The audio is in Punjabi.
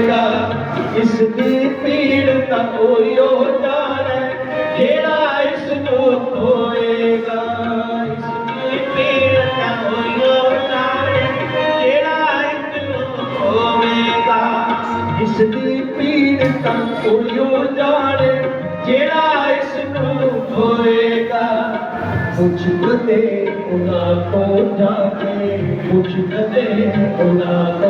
ਇਸ ਦੀ ਪੀੜ ਤਾਂ ਕੋਈ ਹੋ ਜਾਣੇ, ਜਿਹੜਾ ਇਸ ਨੂੰ ਹੋਏਗਾ ਇਸ ਦੀ ਪੀੜ ਤਾਂ ਕੋਈ ਹੋ ਜਾਣੇ, ਜਿਹੜਾ ਇਸ ਨੂੰ ਹੋਵੇਗਾ ਇਸ ਦੀ ਪੀੜ ਤਾਂ ਕੋਈ ਹੋ ਜਾਣੇ, ਜਿਹੜਾ ਇਸ ਨੂੰ ਹੋਏਗਾ ਪੁੱਛ ਕਦੇ ਉਹਨਾਂ ਤੋਂ ਜਾ ਕੇ ਪੁੱਛ ਕਦੇ ਉਹਨਾਂ ਤੋਂ